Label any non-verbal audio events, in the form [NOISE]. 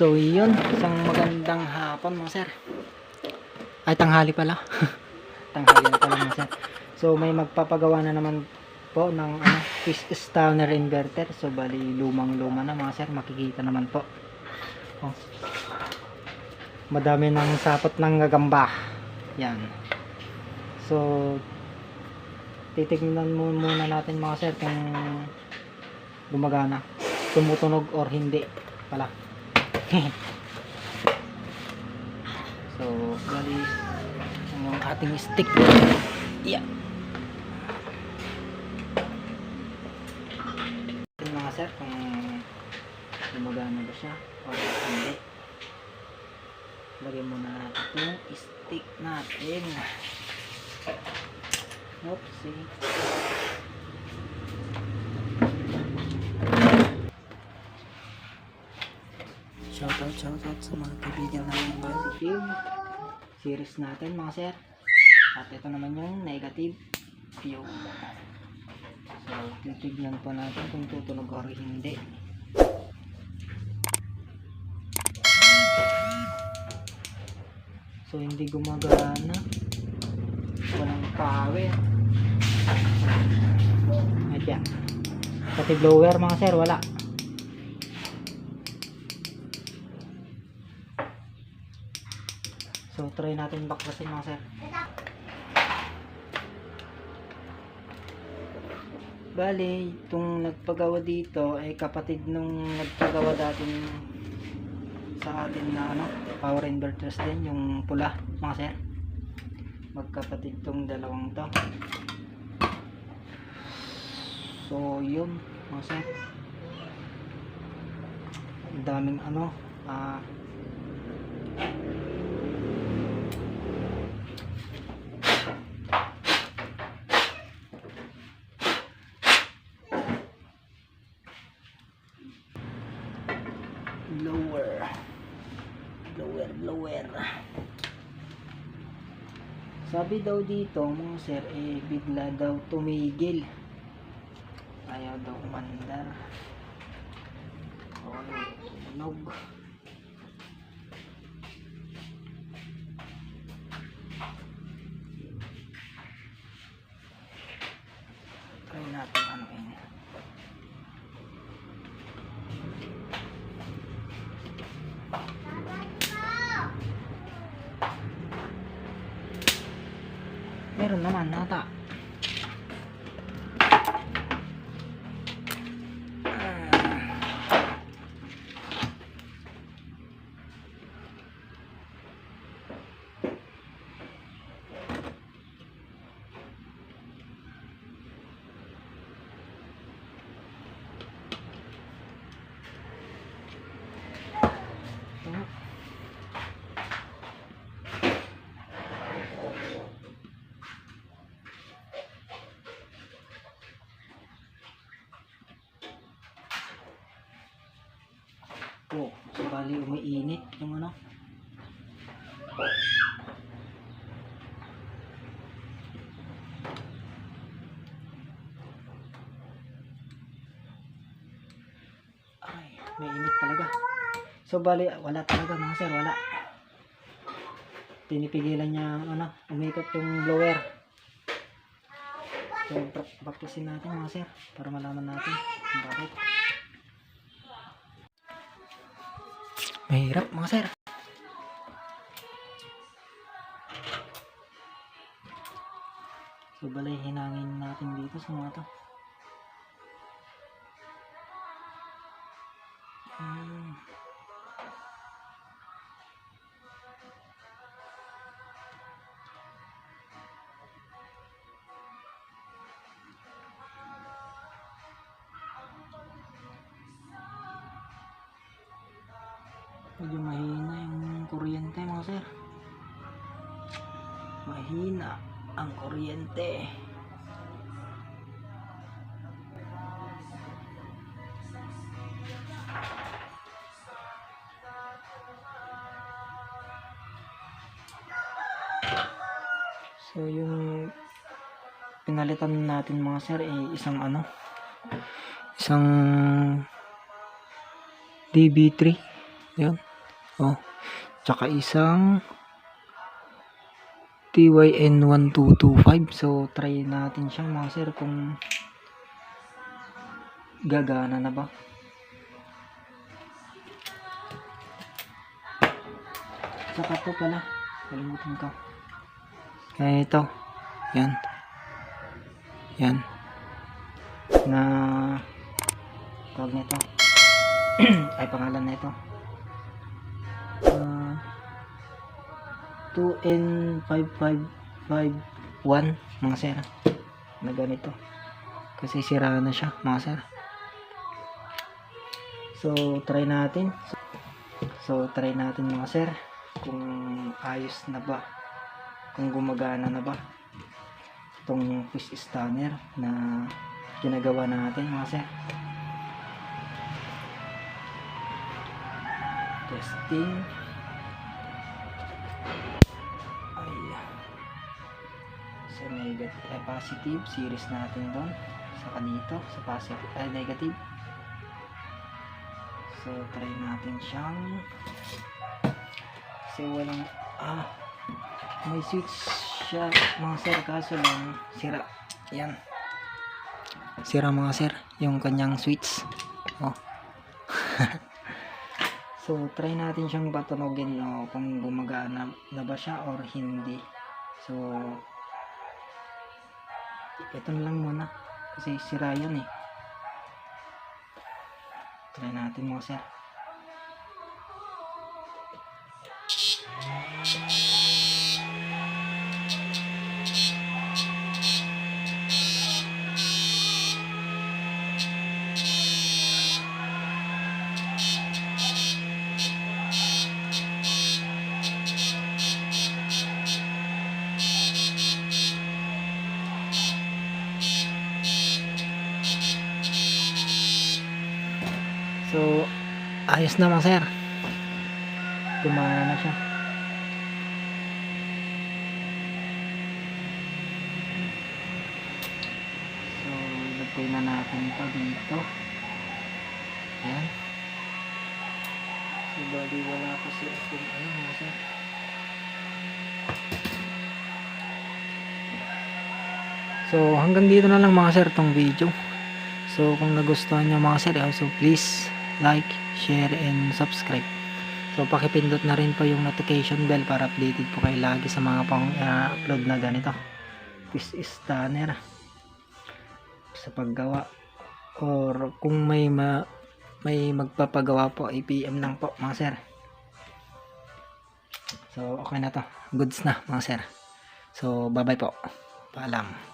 So yun, isang magandang hapon mga sir. Ay tanghali pala. [LAUGHS] tanghali na pala mga sir. So may magpapagawa na naman po ng ano, fish stunner inverter. So bali lumang luma na mga sir, makikita naman po. Oh. Madami ng sapot ng gagamba. Yan. So titignan mo muna natin mga sir kung gumagana tumutunog or hindi pala [LAUGHS] so bali yung ating stick. Yeah. Tingnan mga sir kung gumagana ba siya or hindi lagyan muna natin itong stick natin. Oopsie Shoutout, shoutout sa mga kaibigan natin positive series natin mga sir. At ito naman yung negative view. So, titignan po natin kung tutunog or hindi. So, hindi gumagana. Walang power. Ayan. Pati blower mga sir, wala. So, try natin baklasin mga sir. Bale, itong nagpagawa dito ay kapatid nung nagpagawa dating sa atin na ano, power inverters din, yung pula, mga sir. Magkapatid tong dalawang to. So, yun, mga sir. Ang daming ano, ah, lower lower. Lower sabi daw dito mga sir eh bigla daw tumigil. Ayaw daw umandar. O tunog. try natin ano yun Meron naman Oh, so bali umiinit yung ano. Ay, may init talaga. So bali wala talaga mga sir, wala. Pinipigilan niya ano, umikot yung blower. So bak- baklasin natin mga sir para malaman natin bakit. Mahirap mga sir. So balay hinangin natin dito sa mga to. Hmm. Medyo mahina yung kuryente mga sir. Mahina ang kuryente. So yung pinalitan natin mga sir eh isang ano isang DB3 yun Oh. Tsaka isang TYN1225. So, try natin siya mga sir kung gagana na ba. Tsaka to pala. Kalimutan ko. Kaya ito. Yan. Yan. Na tawag nito. [CLEARS THROAT] Ay, pangalan na ito. Ah, 2N5551 mga sir. Na ganito. Kasi sira na siya mga sir. So, try natin. So, try natin mga sir kung ayos na ba kung gumagana na ba itong fish stunner na ginagawa natin mga sir testing ay sa negative eh, positive series natin doon. Sa dito sa positive ay negative. So try natin siyang kasi walang ah may switch siya mga sir kaso lang sira yan. Sira mga sir yung kanyang switch. Oh [LAUGHS] so try natin siyang patunogin no, kung gumagana na ba siya or hindi. So ito lang muna kasi sira yan eh. Try natin mga sir So, ayos na mga sir. Gumana na siya. So, lagay na natin ito dito. Ayan. So, bali wala kasi akong ano mga sir. So, hanggang dito na lang mga sir tong video. So, kung nagustuhan nyo mga sir, eh, so please like, share, and subscribe. So, pakipindot na rin po yung notification bell para updated po kayo lagi sa mga pang-upload na ganito. Fish stunner sa paggawa. Or kung may ma may magpapagawa po IPM lang po mga sir. So okay na to. Goods na mga sir. So bye bye po. Paalam